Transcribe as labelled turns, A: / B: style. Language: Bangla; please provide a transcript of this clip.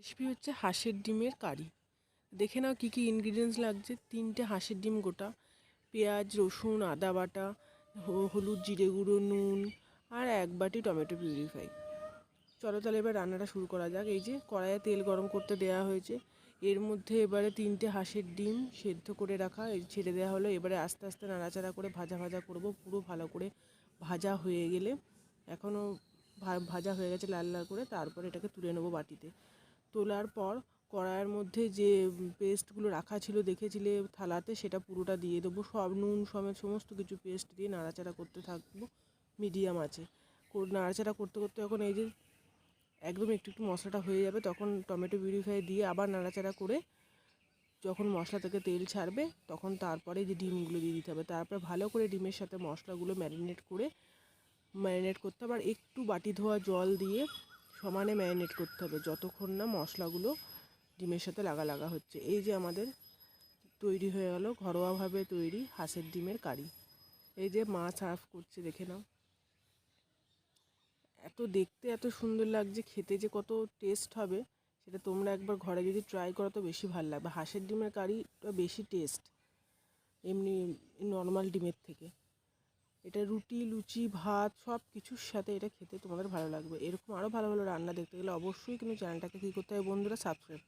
A: রেসিপি হচ্ছে হাঁসের ডিমের কারি। দেখে নাও কী কী ইনগ্রিডিয়েন্টস লাগছে। তিনটে হাঁসের ডিম গোটা। পেঁয়াজ, রসুন, আদা বাটা হলুদ, জিরে গুঁড়ো, নুন আর এক বাটি টমেটো পিউরিফাই। চলো তাহলে এবার রান্নাটা শুরু করা যাক। এই যে কড়াইয়ে তেল গরম করতে দেওয়া হয়েছে। এর মধ্যে এবারে তিনটে হাঁসের ডিম সেদ্ধ করে রাখা এই ছেড়ে দেওয়া হলো। এবারে আস্তে আস্তে নাড়াচাড়া করে ভাজা ভাজা করব। পুরো ভালো করে ভাজা হয়ে গেলে এখনও ভাজা হয়ে গেছে লাল লাল করে। তারপর এটাকে তুলে নেব বাটিতে। তোলার পর কড়াইয়ের মধ্যে যে পেস্টগুলো রাখা ছিল দেখেছিলে থালাতে, সেটা পুরোটা দিয়ে দেবো। সব নুন সমেত সমস্ত কিছু পেস্ট দিয়ে নাড়াচাড়া করতে থাকব মিডিয়াম আছে। নাড়াচাড়া করতে করতে এখন এই যে একদম একটু একটু মশলাটা হয়ে যাবে, তখন টমেটো পিউরিফাই দিয়ে আবার নাড়াচাড়া করে যখন মশলা থেকে তেল ছাড়বে, তখন তারপরে যে ডিমগুলো দিয়ে দিতে হবে। তারপরে ভালো করে ডিমের সাথে মশলাগুলো ম্যারিনেট করে, ম্যারিনেট করতে হবে। একটু বাটি ধোয়া জল দিয়ে সমানে ম্যারিনেট করতে হবে। যতক্ষণ না মশলাগুলো ডিমের সাথে লাগা লাগা হচ্ছে। এই যে আমাদের তৈরি হয়ে গেল, ঘরোয়াভাবে তৈরি হাঁসের ডিমের কারি। এই যে মা সার্ভ করছে, দেখে নাও। এত দেখতে এত সুন্দর লাগছে, খেতে যে কত টেস্ট হবে, সেটা তোমরা একবার ঘরে যদি ট্রাই করো তো বেশি ভালো লাগবে। হাঁসের ডিমের কারিটা বেশি টেস্ট, এমনি নর্মাল ডিমের থেকে। এটা রুটি, লুচি, ভাত সব কিছুর সাথে এটা খেতে তোমাদের ভালো লাগবে। এরকম আরও ভালো ভালো রান্না দেখতে গেলে অবশ্যই কিন্তু চ্যানেলটাকে কী করতে হবে বন্ধুরা সাবস্ক্রাইব